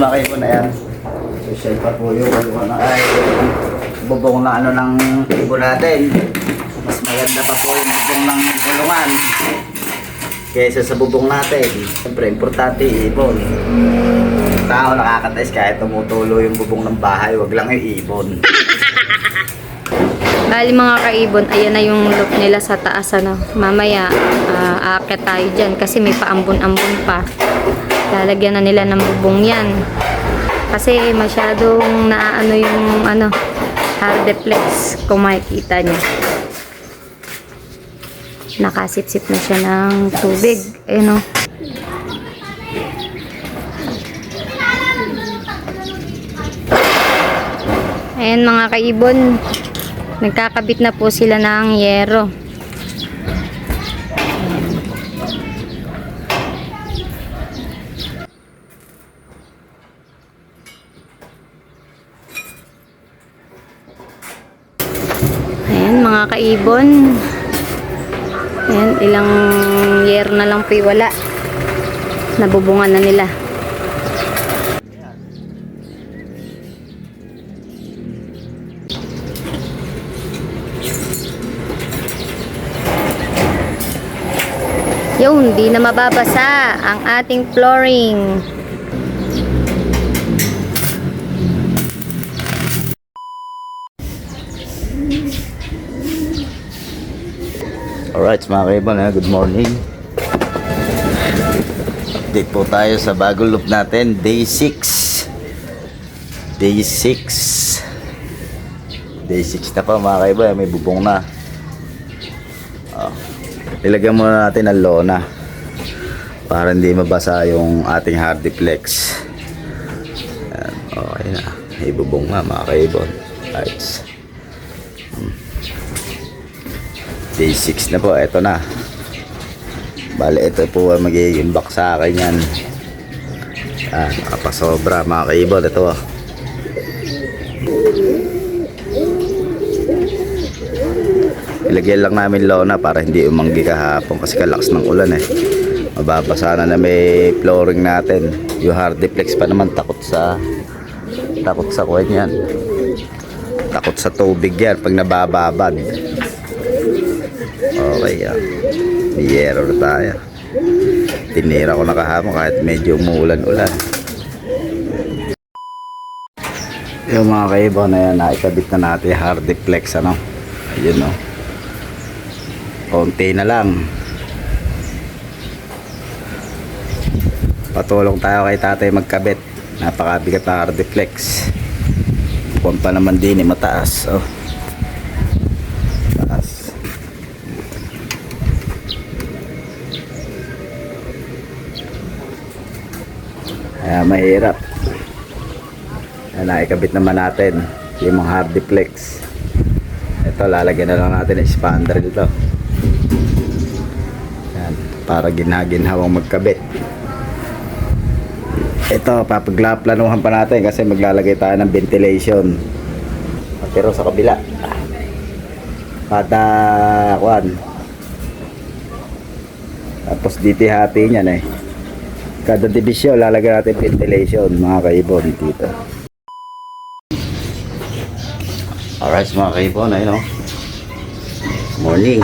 mga kaibon, ayan. Social pa po yung ano, ay, bubong na ano ng ibon natin. Mas maganda pa po yung bubong ng kulungan. Kaysa sa bubong natin. Siyempre, importante ibon. Tao nakakatais kahit tumutulo yung bubong ng bahay, wag lang yung ibon. Bali mga kaibon, ayan na yung look nila sa taas. Ano. Mamaya, ah, aakyat tayo dyan kasi may paambon-ambon pa. Lalagyan na nila ng bubong yan. Kasi masyadong naano yung ano, hardeplex kung makikita nyo. Nakasip-sip na siya ng tubig. Ayun o. Ayan mga kaibon, nagkakabit na po sila ng yero. Ayan mga kaibon. Ayan, ilang yero na lang po wala. Nabubungan na nila. Yung hindi na mababasa ang ating flooring. Alright mga kaibon, good morning. Update po tayo sa bagong loop natin, day 6. Day 6. Day 6 na pa mga kaibon, may bubong na. Oh. Ilagyan muna natin ang lona para hindi mabasa yung ating hardiplex. Ayan, okay na. May bubong na mga kaibon. Right. Day 6 na po, eto na. Bale, ito po ang magiging box sa akin yan. Ah, nakapasobra mga kaibon. Ito oh. Ilagay lang namin lona para hindi umanggi kahapon kasi kalakas ng ulan eh. Mababasa na na may flooring natin. Yung hardiplex pa naman takot sa takot sa kuwan yan. Takot sa tubig yan pag nabababad. Okay ah. Biyero na tayo. Tinira ko na kahapon kahit medyo umuulan-ulan. Yung mga kaibo na yan, naikabit na natin yung hardiplex ano. Ayun no. Konti na lang. Patulong tayo kay tatay magkabit. Napakabigat na hardiplex. Buwan pa naman din eh, mataas. Oh. Taas. Kaya mahirap. Ayan, naikabit naman natin yung mga hardiplex. Ito, lalagyan na lang natin ng expander dito. Ayan, para ginaginhawang magkabit. Ito, papaglaplanuhan pa natin kasi maglalagay tayo ng ventilation. Pero sa kabila. Kada, kwan. Tapos dito hati niyan eh. Kada division, lalagyan natin ventilation, mga kaibon dito. Alright, mga kaibon, ayun o. Morning.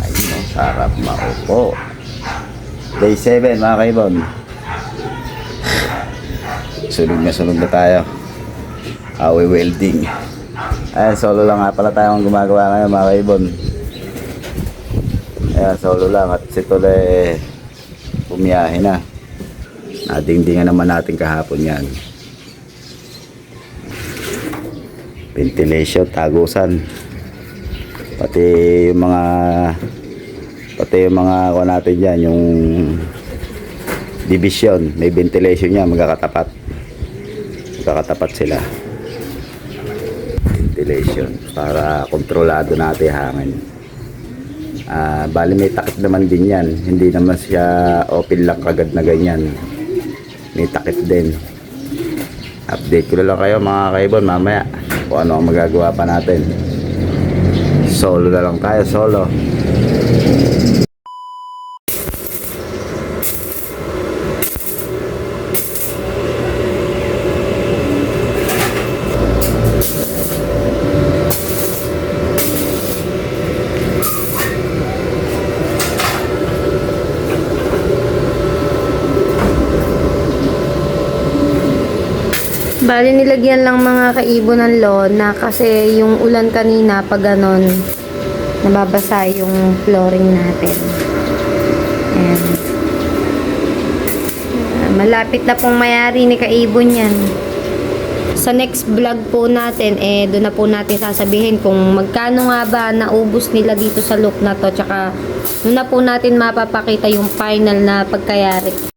Ayun o, sarap maupo. Day 7, mga kaibon. Sunog na sunog na tayo. Awi welding. Ayan, solo lang nga pala tayo ang gumagawa ngayon, mga kaibon. Ayan, solo lang. At si Tole, bumiyahe na. Nadingdingan naman natin kahapon yan. Ventilation, tagusan. Pati yung mga pati yung mga kuha natin dyan, yung division, may ventilation niya, magkakatapat. Magkakatapat sila. Ventilation, para kontrolado natin hangin. Ah, bali may takip naman din yan. Hindi naman siya open lang kagad na ganyan. May takip din. Update ko lang kayo mga kaibon mamaya kung ano ang magagawa pa natin. Solo na lang tayo, solo. Bali nilagyan lang mga kaibo ng lona kasi yung ulan kanina pag ganon nababasa yung flooring natin. Ayan. Malapit na pong mayari ni kaibon yan. Sa next vlog po natin, eh, doon na po natin sasabihin kung magkano nga ba naubos nila dito sa look na to. Tsaka, doon na po natin mapapakita yung final na pagkayari.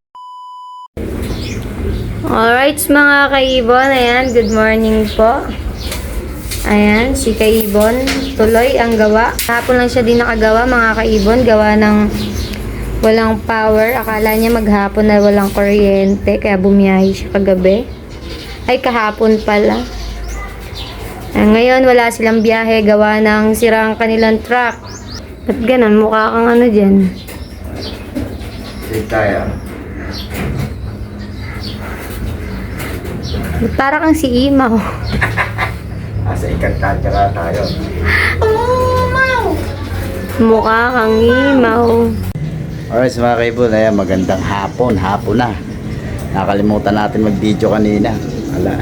Alright, mga kaibon. Ayan, good morning po. Ayan, si Kaibon. Tuloy ang gawa. Hapon lang siya din nakagawa, mga kaibon. Gawa ng walang power. Akala niya maghapon na walang kuryente. Kaya bumiyahe siya kagabi. Ay, kahapon pala. Ah, ngayon, wala silang biyahe. Gawa ng sirang kanilang truck. Ba't ganun? Mukha kang ano dyan. Ba't Para kang si Imaw. Asa ikantadya tayo. Mukha kang Imaw. Alright, so mga kaibon, ayan, magandang hapon, hapon na. Nakalimutan natin mag-video kanina. Ala,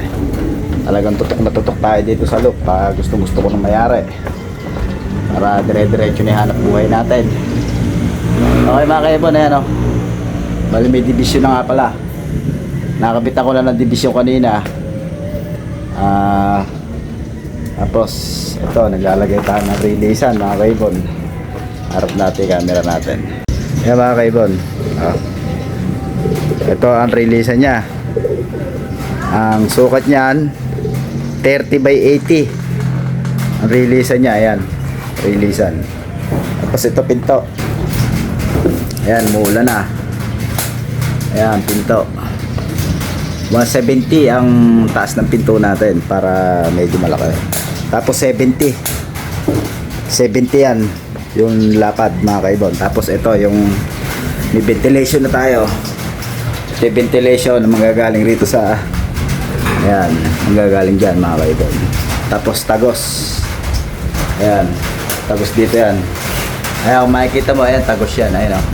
talagang tutok na tutok tayo dito sa loop. Pa gusto gusto ko nang mayari. Para dire-diretso ni hanap buhay natin. Okay mga kaibon, ayan o. Bali may division na nga pala. Nakabit ako na ng division kanina. Ah... tapos, ito, naglalagay tayo ng releasean mga kaibon. Harap natin camera natin. Yan mga kaibon. Ah. Ito ang release niya. Ang sukat niyan 30 by 80. Ang release niya ayan. Releasean. Tapos ito pinto. Ayan, mula na. Ayan, pinto. 170 ang taas ng pinto natin para medyo malaki. Tapos 70. 70 yan yung lapad mga kaibon. Tapos ito yung may ventilation na tayo. Ito yung ventilation na manggagaling rito sa ayan manggagaling dyan mga kaibon. Tapos tagos. Ayan tagos dito yan. Ayan kung makikita mo ayan tagos yan ayan o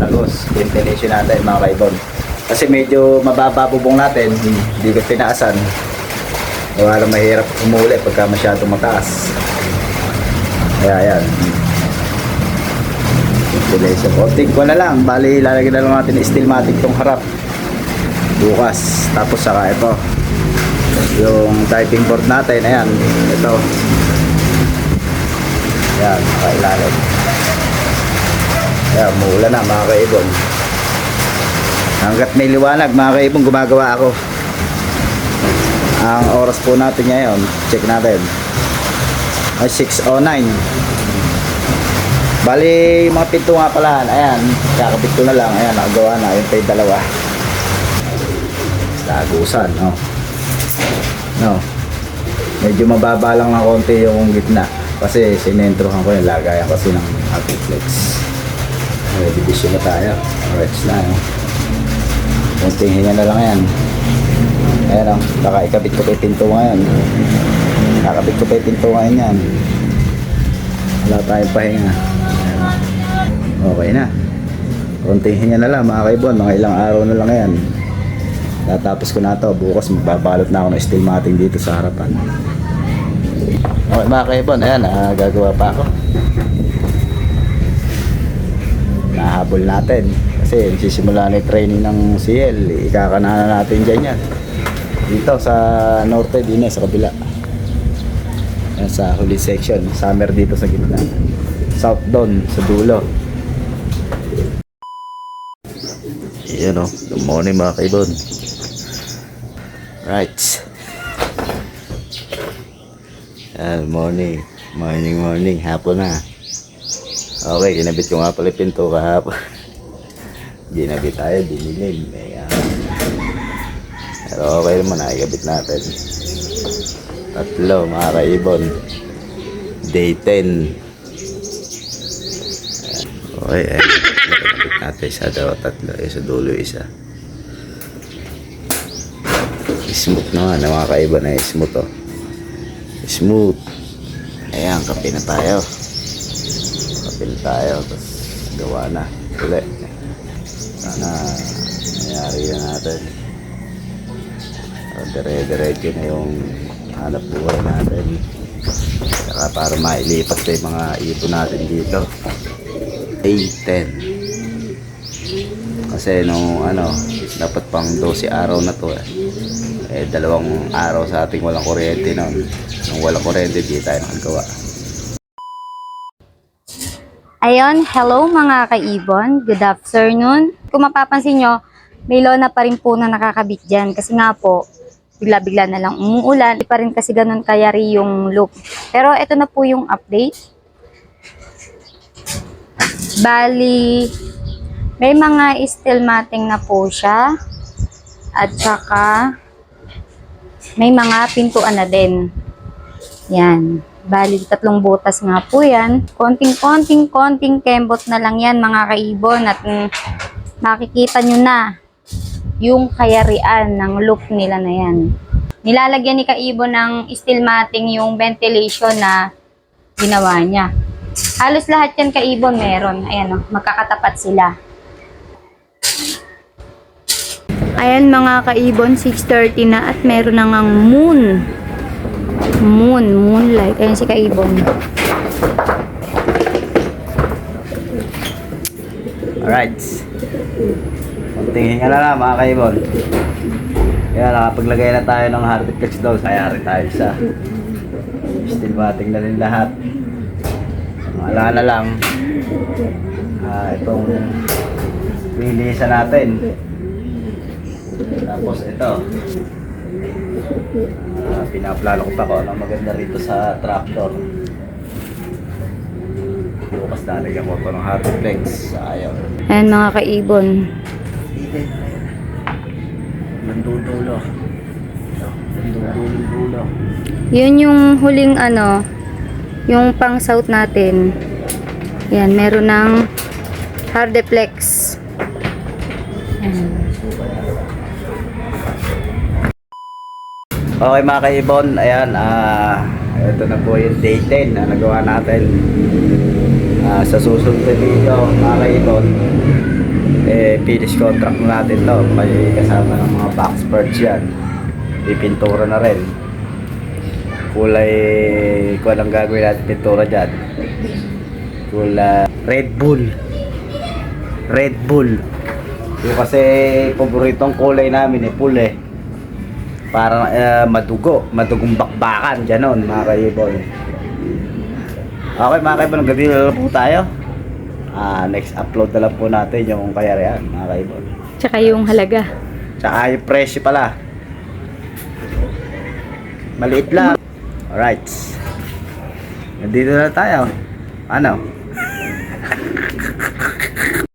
tagos ventilation natin mga kaibon kasi medyo mababa bubong natin hindi ko tinaasan wala mahirap umuli pagka masyado mataas kaya ayan ventilation. Konting ko na lang. Bali, lalagyan na lang natin ng stillmatic tong harap. Bukas. Tapos saka ito. Yung typing board natin. Ayan. Ito. Ayan. Nakailalim. Ayan. Mula na mga kaibon. Hanggat may liwanag mga kaibon, gumagawa ako. Ang oras po natin ngayon, check natin. Ay, 6.09. Bali, mga pinto nga pala, ayan, kakabit ko na lang, ayan, nakagawa na, yung pay dalawa. Lagusan, no. No. Medyo mababa lang ng konti yung gitna. Kasi sinentrohan ko yung lagayan kasi ng Alpiflex. Okay, division na tayo. Reds na, no. Konting hinga na lang yan. Ayan, no. Saka ikabit ko pa yung pinto ngayon. Kakabit ko pa yung pinto ngayon yan. Wala tayong pahinga. Okay na. Konting hinga na lang mga kaibon. Mga ilang araw na lang yan. Tatapos ko na to. Bukas magbabalot na ako ng steel matting dito sa harapan. Okay mga kaibon. Ayan, ah, gagawa pa ako. Nahabol natin. Kasi sisimula na training ng CL. Ikakanahan na natin dyan yan. Dito sa norte, din sa kabila. Ayan, sa huli section. Summer dito sa gitna. South down sa dulo. Yan o. Good morning mga kaibon. Right. Ah, morning. Morning, morning. Hapon na. Okay, ginabit ko nga pala pinto kahapon. ginabit tayo, dinilim. Ayan. Pero okay naman, nakikabit natin. Tatlo, mga kaibon. Day 10. Okay, eh. Nakikabit natin isa daw, tatlo. Isa dulo, isa. Smooth naman, ang mga kaiba na smooth oh. Smooth. Ayan, kape na tayo. Kape na tayo. Tapos gawa na. Uli. Sana nangyari yan natin. dire-diretso na yung hanap buhay natin. Saka para mailipat sa mga ipon natin dito. A10. Kasi nung ano, dapat pang 12 araw na to eh. Eh, dalawang araw sa ating walang kuryente noon. Nung walang kuryente, di tayo nakagawa. Ayun, hello mga kaibon. Good afternoon. Kung mapapansin nyo, may lona pa rin po na nakakabit dyan. Kasi nga po, bigla-bigla na lang umuulan. Di pa rin kasi ganun kayari yung loop. Pero ito na po yung update. Bali, may mga steel matting na po siya. At saka, may mga pintuan na din. Yan. Bali, tatlong butas nga po yan. Konting-konting, konting kembot na lang yan mga kaibon. At mm, makikita nyo na yung kayarian ng loop nila na yan. Nilalagyan ni Kaibon ng steel matting yung ventilation na ginawa niya. Halos lahat yan Kaibon meron. Ayan o, magkakatapat sila. Ayan mga kaibon, 6.30 na at meron na ngang moon. Moon, moonlight. Ayan si kaibon. Alright. Konting hinga na lang mga kaibon. Kaya nakapaglagay na tayo ng hard flex daw. Kaya rin tayo sa steel batting na rin lahat. Wala na lang. Ah, itong linisan natin. Tapos ito. Ah, pinaplano ko pa kung ano maganda rito sa tractor. Bukas nalagyan ko ito ng hard flex. Ayaw. Ayan mga kaibon. Rin. Nandudulo. Nandudulo. Yun yung huling ano, yung pang south natin. Yan, meron ng hardeplex. Ayan. Okay mga kaibon, ayan, ah, ito na po yung day 10 na nagawa natin. Ah, sa susunod na video, mga kaibon, eh, finish contract na natin to. May kasama ng mga box parts yan. Pipintura na rin. Kulay, kung anong gagawin natin pintura dyan. Kulay, Red Bull. Red Bull. Yung kasi paboritong kulay namin eh, pula eh parang eh, madugo, madugong bakbakan, ganon mga kaibon. Okay mga kaibon, gabi na lang po tayo. Ah, next upload na lang po natin yung kayarihan mga kaibon. Tsaka yung halaga. Tsaka yung presyo pala. Maliit lang. Alright. Nandito na tayo. Ano?